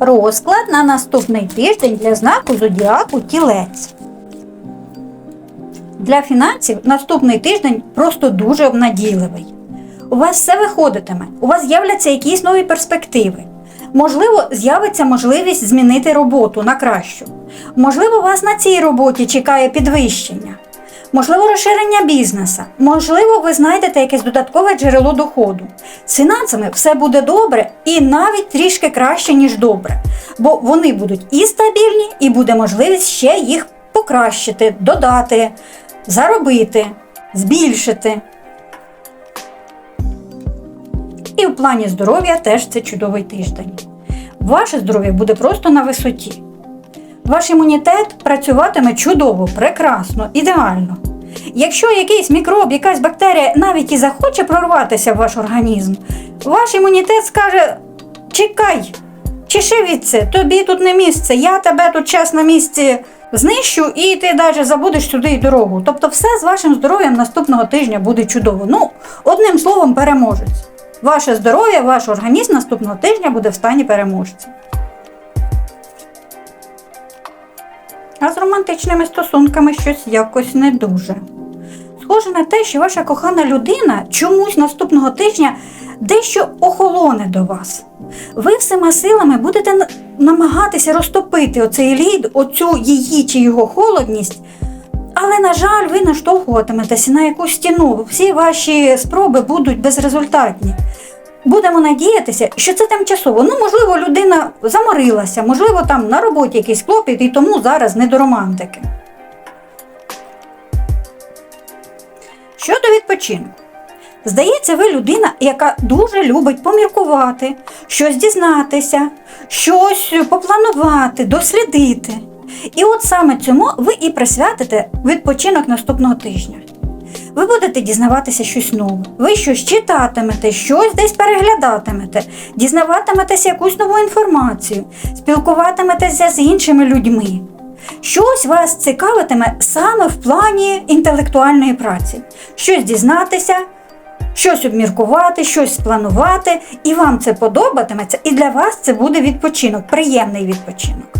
Розклад на наступний тиждень для знаку зодіаку тілець. Для фінансів наступний тиждень просто дуже обнадійливий. У вас все виходитиме, у вас з'являться якісь нові перспективи. Можливо, з'явиться можливість змінити роботу на кращу. Можливо, вас на цій роботі чекає підвищення. Можливо, розширення бізнеса. Можливо, ви знайдете якесь додаткове джерело доходу. З фінансами все буде добре і навіть трішки краще, ніж добре. Бо вони будуть і стабільні, і буде можливість ще їх покращити, додати, заробити, збільшити. І в плані здоров'я теж це чудовий тиждень. Ваше здоров'я буде просто на висоті. Ваш імунітет працюватиме чудово, прекрасно, ідеально. Якщо якийсь мікроб, якась бактерія навіть і захоче прорватися в ваш організм, ваш імунітет скаже: чекай, чеши тобі тут не місце, я тебе тут час на місці знищу, і ти навіть забудеш сюди й дорогу. Тобто, все з вашим здоров'ям наступного тижня буде чудово. Ну, одним словом, переможець. Ваше здоров'я, ваш організм наступного тижня буде в стані переможця. А з романтичними стосунками щось якось не дуже. Схоже на те, що ваша кохана людина чомусь наступного тижня дещо охолоне до вас. Ви всіма силами будете намагатися розтопити оцей лід, оцю її чи його холодність. Але, на жаль, ви наштовхуватиметеся на якусь стіну. Всі ваші спроби будуть безрезультатні. Будемо надіятися, що це тимчасово. Ну, можливо, людина заморилася, можливо, там на роботі якийсь клопіт, і тому зараз не до романтики. Щодо відпочинку. Здається, ви людина, яка дуже любить поміркувати, щось дізнатися, щось попланувати, дослідити. І от саме цьому ви і присвятите відпочинок наступного тижня. Ви будете дізнаватися щось нове, ви щось читатимете, щось десь переглядатимете, дізнаватиметеся якусь нову інформацію, спілкуватиметеся з іншими людьми. Щось вас цікавитиме саме в плані інтелектуальної праці, щось дізнатися, щось обміркувати, щось спланувати, і вам це подобатиметься, і для вас це буде відпочинок, приємний відпочинок.